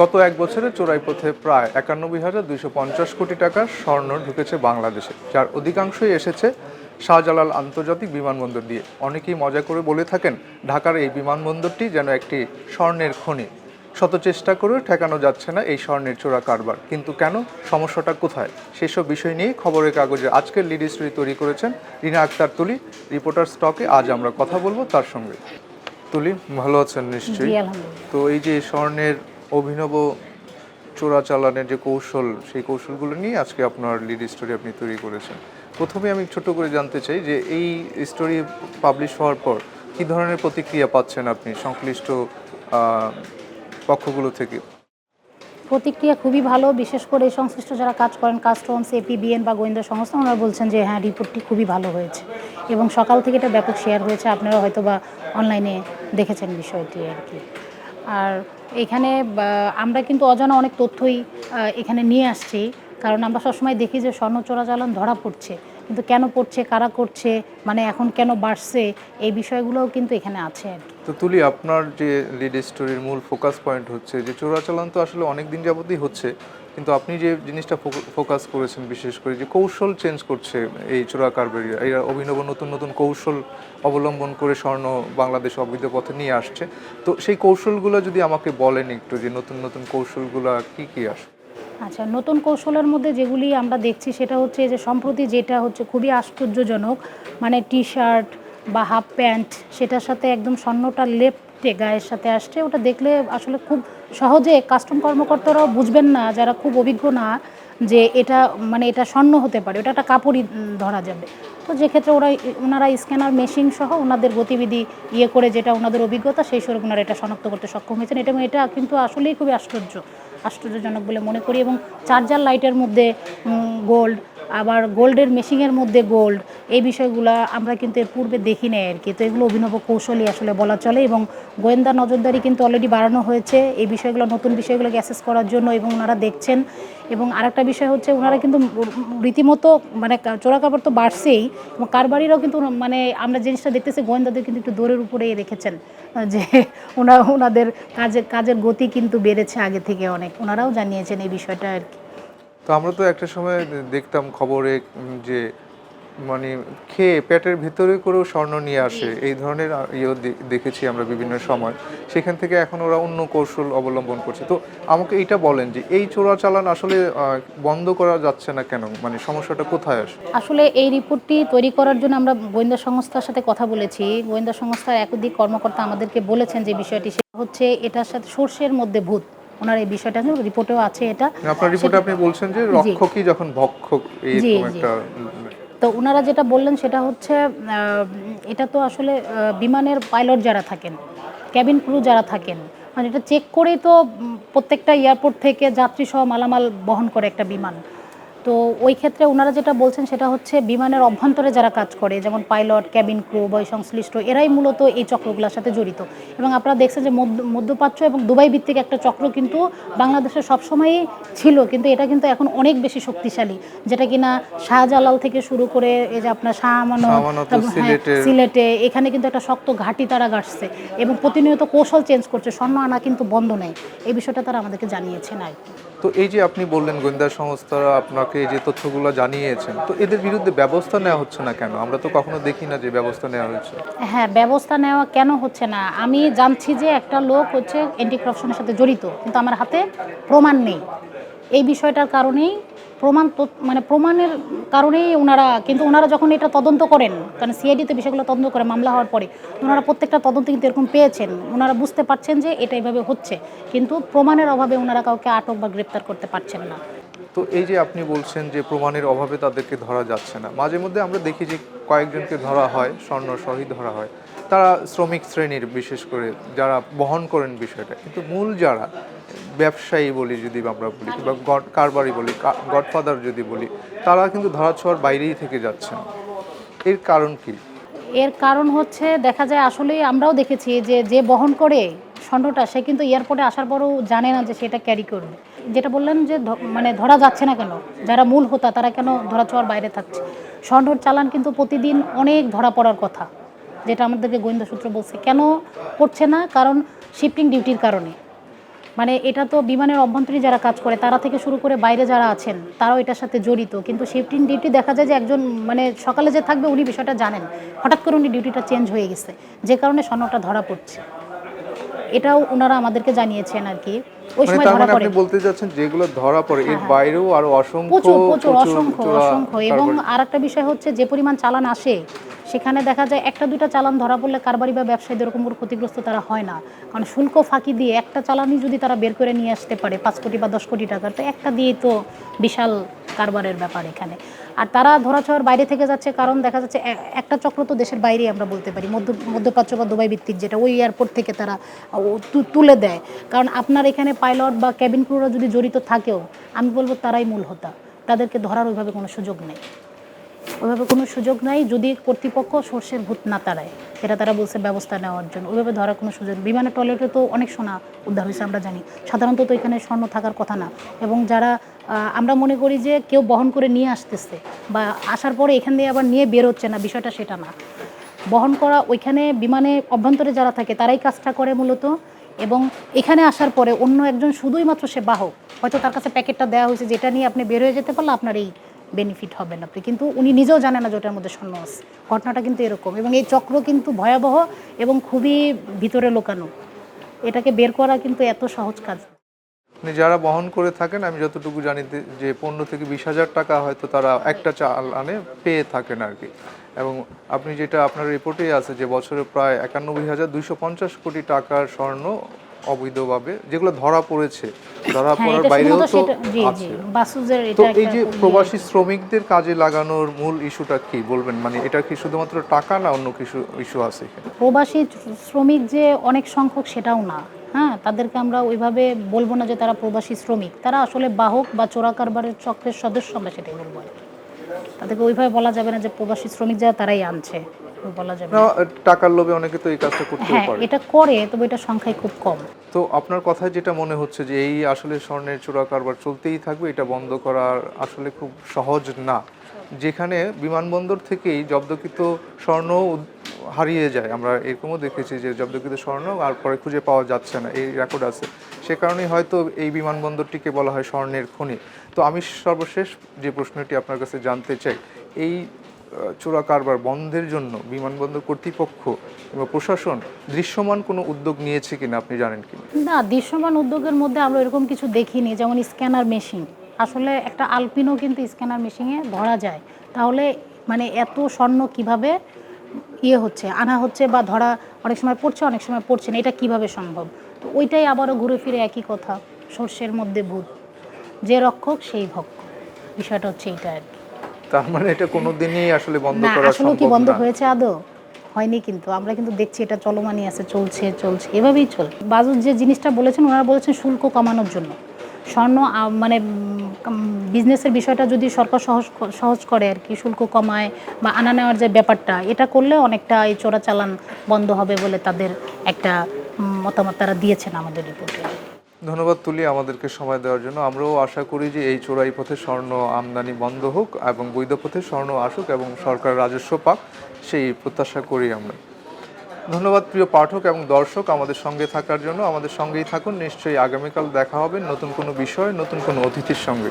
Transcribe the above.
গত এক বছরে চোরাই পথে প্রায় একানব্বই হাজার দুইশো পঞ্চাশ কোটি টাকার স্বর্ণ ঢুকেছে বাংলাদেশে যার অধিকাংশই এসেছে শাহজালাল আন্তর্জাতিক বিমানবন্দর দিয়ে। অনেকেই মজা করে বলে থাকেন ঢাকার এই বিমানবন্দরটি যেন একটি স্বর্ণের খনি। শত চেষ্টা করেও ঠেকানো যাচ্ছে না এই স্বর্ণের চোরা কারবার। কিন্তু কেন? সমস্যাটা কোথায়? সেসব বিষয় নিয়ে খবরের কাগজে আজকের লিড স্টোরি তৈরি করেছেন রিনা আক্তার তুলি। রিপোর্টার স্টকে আজ আমরা কথা বলব তার সঙ্গে। তুলি ভালো আছেন নিশ্চয়ই? তো এই যে স্বর্ণের অভিনব চোরাচালানের যে কৌশল, সেই কৌশলগুলো নিয়ে আজকে আপনার লিড স্টোরি আপনি তৈরি করেছেন। প্রথমে আমি ছোট করে জানতে চাই যে এই স্টোরি পাবলিশ হওয়ার পর কী ধরনের প্রতিক্রিয়া পাচ্ছেন আপনি সংশ্লিষ্ট পক্ষগুলো থেকে? প্রতিক্রিয়া খুবই ভালো, বিশেষ করে সংশ্লিষ্ট যারা কাজ করেন কাস্টমস এপিবিএন বা গোয়েন্দা সংস্থা, ওনারা বলছেন যে হ্যাঁ রিপোর্টটি খুবই ভালো হয়েছে। এবং সকাল থেকে এটা ব্যাপক শেয়ার হয়েছে, আপনারা হয়তো বা অনলাইনে দেখেছেন বিষয়টি আর কি। আর এখানে আমরা কিন্তু অজানা অনেক তথ্যই এখানে নিয়ে আসছি। কারণ আমরা সবসময় দেখি যে স্বর্ণ চোরাচালান ধরা পড়ছে। কিন্তু কেন পড়ছে, কারা করছে মানে এখন কেন বাড়ছে, এই বিষয়গুলোও কিন্তু এখানে আছে আর তো তুলি, আপনার যে লিড স্টোরির মূল ফোকাস পয়েন্ট হচ্ছে যে, চোরাচালান তো আসলে অনেক দিন যাবতই হচ্ছে, কিন্তু আপনি যে জিনিসটা ফোকাস করেছেন বিশেষ করে যে কৌশল চেঞ্জ করছে এই চোরা কারবারিরা এরা অভিনব নতুন নতুন কৌশল অবলম্বন করে স্বর্ণ বাংলাদেশ অবৈধ পথে নিয়ে আসছে। তো সেই কৌশলগুলো যদি আমাকে বলেন একটু যে নতুন নতুন কৌশলগুলো কি কি আসে আচ্ছা নতুন কৌশলের মধ্যে যেগুলি আমরা দেখছি সেটা হচ্ছে যে সম্প্রতি যেটা হচ্ছে খুবই আশ্চর্যজনক মানে টি শার্ট বা হাফ প্যান্ট সেটার সাথে একদম স্বর্ণটা লেপটে গায়ের সাথে আসছে। ওটা দেখলে আসলে খুব সহজে কাস্টম কর্মকর্তারাও বুঝবেন না, যারা খুব অভিজ্ঞ না, যে এটা মানে এটা স্বর্ণ হতে পারে, ওটা একটা কাপড়ই ধরা যাবে। তো যে ক্ষেত্রে ওরা, ওনারা স্ক্যানার মেশিন সহ ওনাদের গতিবিধি ইয়ে করে যেটা ওনাদের অভিজ্ঞতা, সেই স্বরূপ ওনারা এটা শনাক্ত করতে সক্ষম হয়েছেন। এটা এটা কিন্তু আসলেই খুবই আশ্চর্য, আশ্চর্যজনক বলে মনে করি এবং চার্জার লাইটের মধ্যে গোল্ড আবার গোল্ডের মেশিংয়ের মধ্যে গোল্ড এই বিষয়গুলো আমরা কিন্তু এর পূর্বে দেখি নাই আর কি। তো এগুলো অভিনব কৌশলই আসলে বলা চলে এবং গোয়েন্দা নজরদারি কিন্তু অলরেডি বাড়ানো হয়েছে। এই বিষয়গুলো, নতুন বিষয়গুলোকে অ্যাসেস করার জন্য এবং ওনারা দেখছেন। এবং আরেকটা বিষয় হচ্ছে ওনারা কিন্তু রীতিমতো মানে কা- চোরা কাপড় তো বাড়ছেই এবং কারবারিরাও কিন্তু মানে আমরা জিনিসটা দেখতেছি, গোয়েন্দাদের কিন্তু একটু দৌড়ের উপরেই রেখেছেন যে ওনা ওনাদের কাজের কাজের গতি কিন্তু বেড়েছে আগে থেকে অনেক। ওনারাও জানিয়েছেন এই বিষয়টা আর কি। তো আমরা তো একটা সময় দেখতাম খবরে যে মানে খেয়ে পেটের ভেতরে করেও স্বর্ণ নিয়ে আসে। এই ধরনের ইয়েও দেখেছি আমরা বিভিন্ন সময়। সেখান থেকে এখন ওরা অন্য কৌশল অবলম্বন করছে। তো আমাকে এইটা বলেন যে এই চোরাচালান আসলে বন্ধ করা যাচ্ছে না কেন? মানে সমস্যাটা কোথায় আসে? আসলে এই রিপোর্টটি তৈরি করার জন্য আমরা গোয়েন্দা সংস্থার সাথে কথা বলেছি। গোয়েন্দা সংস্থার একাধিক কর্মকর্তা আমাদেরকে বলেছেন যে বিষয়টি সেটা হচ্ছে এটার সাথে সর্ষের মধ্যে ভূত। ওনার এই বিষয়টা রিপোর্টেও আছে এটা। আপনার রিপোর্টে আপনি বলছেন যে রক্ষকই যখন ভক্ষক এরকম। একটা তো ওনারা যেটা বললেন সেটা হচ্ছে আহ, এটা তো আসলে বিমানের পাইলট যারা থাকেন ক্যাবিন ক্রু যারা থাকেন মানে এটা চেক করেই তো প্রত্যেকটা এয়ারপোর্ট থেকে যাত্রী সহ মালামাল বহন করে একটা বিমান। তো ওই ক্ষেত্রে ওনারা যেটা বলছেন সেটা হচ্ছে বিমানের অভ্যন্তরে যারা কাজ করে যেমন পাইলট ক্যাবিন ক্রু বা সংশ্লিষ্ট এরাই মূলত এই চক্রগুলোর সাথে জড়িত। এবং আপনারা দেখছেন যে মধ্য- মধ্যপ্রাচ্য এবং দুবাই ভিত্তিক একটা চক্র কিন্তু বাংলাদেশে সবসময়ই ছিল কিন্তু এটা কিন্তু এখন অনেক বেশি শক্তিশালী। যেটা কিনা শাহজালাল থেকে শুরু করে এই যে আপনার শাহ আমানত, হ্যাঁ, সিলেটে এখানে কিন্তু একটা শক্ত ঘাঁটি তারা গাড়ছে এবং প্রতিনিয়ত কৌশল চেঞ্জ করছে স্বর্ণ আনা কিন্তু বন্ধ নেই। এই বিষয়টা তারা আমাদেরকে জানিয়েছেন আর কি। তো এই যে আপনি বললেন গোয়েন্দা সংস্থারা আপনাকে এই যে তথ্যগুলো জানিয়েছেন, তো এদের বিরুদ্ধে ব্যবস্থা নেওয়া হচ্ছে না কেন? আমরা তো কখনো দেখি না যে ব্যবস্থা নেওয়া হচ্ছে হ্যাঁ ব্যবস্থা নেওয়া কেন হচ্ছে না? আমি জানছি যে একটা লোক হচ্ছে অ্যান্টি করাপশনের সাথে জড়িত, কিন্তু আমার হাতে প্রমাণ নেই। এই বিষয়টার কারণেই প্রমাণ মানে প্রমাণের কারণেই ওনারা কিন্তু ওনারা যখন এটা তদন্ত করেন, কারণ সিআইডিতে বিষয়গুলো তদন্ত করে মামলা হওয়ার পরে, ওনারা প্রত্যেকটা তদন্ত কিন্তু এরকম পেয়েছেন। ওনারা বুঝতে পারছেন যে এটা এভাবে হচ্ছে, কিন্তু প্রমাণের অভাবে ওনারা কাউকে আটক বা গ্রেপ্তার করতে পারছেন না। তো এই যে আপনি বলছেন যে প্রমাণের অভাবে তাদেরকে ধরা যাচ্ছে না মাঝে মধ্যে আমরা দেখি যে কয়েকজনকে ধরা হয় স্বর্ণ শহীদ ধরা হয়। তারা শ্রমিক শ্রেণির বিশেষ করে যারা বহন করেন বিষয়টা। কিন্তু মূল যারা ব্যবসায়ী বলি যদি আমরা বলি বা গড কারবারি বলি গডফাদার যদি বলি তারা কিন্তু ধরা ছোঁয়ার বাইরেই থেকে যাচ্ছেন এর কারণ কি? এর কারণ হচ্ছে দেখা যায় আসলে আমরাও দেখেছি যে যে বহন করে স্বর্ণটা সে কিন্তু এয়ারপোর্টে আসার পরও জানে না যে সেটা ক্যারি করবে। যেটা বললেন যে মানে ধরা যাচ্ছে না কেন? যারা মূল হোতা, তারা কেন ধরা ছোঁয়ার বাইরে থাকছে? স্বর্ণর চালান কিন্তু প্রতিদিন অনেক ধরা পড়ার কথা, যেটা আমাদেরকে গোয়েন্দা সূত্র বলছে। কেন করছে না? কারণ শিফটিং ডিউটির কারণে। মানে এটা তো বিমানের অভ্যন্তরে যারা কাজ করে, তারা থেকে শুরু করে বাইরে যারা আছেন, তারাও এটার সাথে জড়িত। কিন্তু শিফটিং ডিউটি দেখা যায় যে একজন মানে সকালে যে থাকবে উনি বিষয়টা জানেন। হঠাৎ করে উনি ডিউটিটা চেঞ্জ হয়ে গেছে। যে কারণে স্বর্ণটা ধরা পড়ছে। এটাও ওনারা আমাদেরকে জানিয়েছেন আর কি। ওই মানে সময় ধরা মানে পড়ে। আপনি বলতে যাচ্ছেন যেগুলো ধরা পড়ে এর বাইরেও আরও অসংখ্য প্রচুর প্রচুর অসংখ্য অসংখ্য। এবং কারবার- আর একটা বিষয় হচ্ছে যে পরিমাণ চালান আসে সেখানে দেখা যায় একটা দুইটা চালান ধরা পড়লে কারবারি বা ব্যবসায়ীদের এরকম করে ক্ষতিগ্রস্ত তারা হয় না। কারণ শুল্ক ফাঁকি দিয়ে একটা চালানই যদি তারা বের করে নিয়ে আসতে পারে পাঁচ কোটি বা দশ কোটি টাকা তো একটা দিয়েই তো বিশাল কারবারের ব্যাপার এখানে। আর তারা ধরাছোঁয়ার বাইরে থেকে যাচ্ছে কারণ দেখা যাচ্ছে একটা চক্র তো দেশের বাইরেই আমরা বলতে পারি, মধ্য, মধ্যপ্রাচ্য বা দুবাই ভিত্তিক যেটা ওই এয়ারপোর্ট থেকে তারা তুলে দেয়। কারণ আপনার এখানে পাইলট বা ক্যাবিন ক্রুরা যদি জড়িত থাকেও, আমি বলব তারাই মূল হোতা। তাদেরকে ধরার ওইভাবে কোনো সুযোগ নেই। ওইভাবে কোনো সুযোগ নাই যদি কর্তৃপক্ষ সর্ষের ভূত না তাড়ায়। এটা তারা বলছে ব্যবস্থা নেওয়ার জন্য। ওইভাবে ধরার কোনো সুযোগ। বিমানের টয়লেটে তো অনেক সোনা উদ্ধার হয়েছে আমরা জানি। সাধারণত তো এখানে স্বর্ণ থাকার কথা না। এবং যারা আমরা মনে করি যে কেউ বহন করে নিয়ে আসতেছে বা আসার পরে এখান দিয়ে আবার নিয়ে বের হচ্ছে না, বিষয়টা সেটা না। বহন করা ওইখানে বিমানে অভ্যন্তরে যারা থাকে তারাই কাজটা করে মূলত এবং এখানে আসার পরে অন্য একজন শুধুই মাত্র সে বাহক, হয়তো তার কাছে প্যাকেটটা দেওয়া হয়েছে যেটা নিয়ে আপনি বের হয়ে যেতে পারলে আপনার এই বেনিফিট হবেন আপনি। কিন্তু উনি নিজেও জানেন না যে ওটার মধ্যে স্বর্ণ আছে। ঘটনাটা কিন্তু এরকম এবং এই চক্র কিন্তু ভয়াবহ এবং খুবই ভিতরে লোকানো। এটাকে বের করা কিন্তু এত সহজ কাজ। যারা বহন করে থাকেন আমি যতটুকু জানি যে- পনেরো থেকে বিশ হাজার টাকা হয়তো তারা একটা চালানে পেয়ে থাকেন আর কি এবং আপনি যেটা আপনার রিপোর্টেই আছে যে বছরে প্রায় একানব্বই হাজার দুইশো পঞ্চাশ কোটি টাকার স্বর্ণ অবৈধভাবে যেগুলো ধরা পড়েছে ধরা হ্যাঁ পড়ার বাইরেও তো আছে। তো এই যে ইয়ে- প্রবাসী শ্রমিকদের কাজে লাগানোর মূল ইস্যুটা কি বলবেন? মানে এটা কি শুধুমাত্র টাকা না অন্য কিছু ইস্যু আছে প্রবাসী শ্রমিক যে অনেক সংখ্যক সেটাও না। হ্যাঁ তাদেরকে আমরা ওইভাবে বলব না যে তারা প্রবাসী শ্রমিক। তারা আসলে বাহক বা চোরা কারবারের চক্রের সদস্য আমরা সেটাই বলব আর কি। তাদেরকে ওইভাবে বলা যাবে না যে প্রবাসী শ্রমিক যারা তারাই আনছে। বলা যাবে টাকার লোভে অনেকে তো এই কাজটা করতেও হ্যাঁ পারে। এটা করে তবে এটা সংখ্যায় খুব কম। তো আপনার কথায় যেটা মনে হচ্ছে যে এই আসলে স্বর্ণের চোরা কারবার চলতেই থাকবে এটা বন্ধ করার আসলে খুব সহজ না। যেখানে বিমানবন্দর থেকেই জব্দকৃত স্বর্ণ হারিয়ে যায়। আমরা এরকমও দেখেছি যে জব্দকৃত স্বর্ণ আর পরে খুঁজে পাওয়া যাচ্ছে না, এই রেকর্ড আছে। সে কারণেই হয়তো এই বিমানবন্দরটিকে বলা হয় স্বর্ণের খনি। তো আমি সর্বশেষ যে প্রশ্নটি আপনার কাছে জানতে চাই, এই চোরা কারবার বন্ধের জন্য বিমানবন্দর কর্তৃপক্ষ এবং প্রশাসন দৃশ্যমান কোনো উদ্যোগ নিয়েছে কিনা আপনি জানেন কি না, দৃশ্যমান উদ্যোগের মধ্যে আমরা এরকম কিছু দেখিনি, যেমন স্ক্যানার মেশিন। আসলে একটা আলপিনও কিন্তু স্ক্যানার মেশিনে ধরা যায়। তাহলে মানে এত স্বর্ণ কীভাবে ইয়ে হচ্ছে আনা হচ্ছে বা ধরা অনেক সময় পড়ছে অনেক সময় পড়ছে না এটা কীভাবে সম্ভব? তো ওইটাই আবারও ঘুরে ফিরে একই কথা সর্ষের মধ্যে ভূত যে রক্ষক সেই ভক্ষ বিষয়টা হচ্ছে এইটা আর কি। তার মানে এটা কোনোদিনই আসলে বন্ধ না করা আসলে কি বন্ধ হয়েছে আদৌ? হয়নি কিন্তু আমরা কিন্তু দেখছি এটা চলমানই আছে চলছে চলছে এভাবেই চল বাজুর যে জিনিসটা বলেছেন ওনারা বলেছেন শুল্ক কমানোর জন্য। স্বর্ণ মানে বিজনেসের বিষয়টা যদি সরকার সহজ সহজ করে আর কি, শুল্ক কমায় বা আনা নেওয়ার যে ব্যাপারটা, এটা করলে অনেকটা এই চোরাচালান বন্ধ হবে বলে তাদের একটা মতামত তারা দিয়েছেন আমাদের রিপোর্টে ধন্যবাদ তুলি আমাদেরকে সময় দেওয়ার জন্য। আমরাও আশা করি যে এই চোরাই পথে স্বর্ণ আমদানি বন্ধ হোক এবং বৈধ পথে স্বর্ণ আসুক এবং সরকার রাজস্ব পাক, সেই প্রত্যাশা করি আমরা। ধন্যবাদ প্রিয় পাঠক এবং দর্শক আমাদের সঙ্গে থাকার জন্য। আমাদের সঙ্গেই থাকুন। নিশ্চয়ই আগামীকাল দেখা হবে নতুন কোনো বিষয়, নতুন কোনো অতিথির সঙ্গে।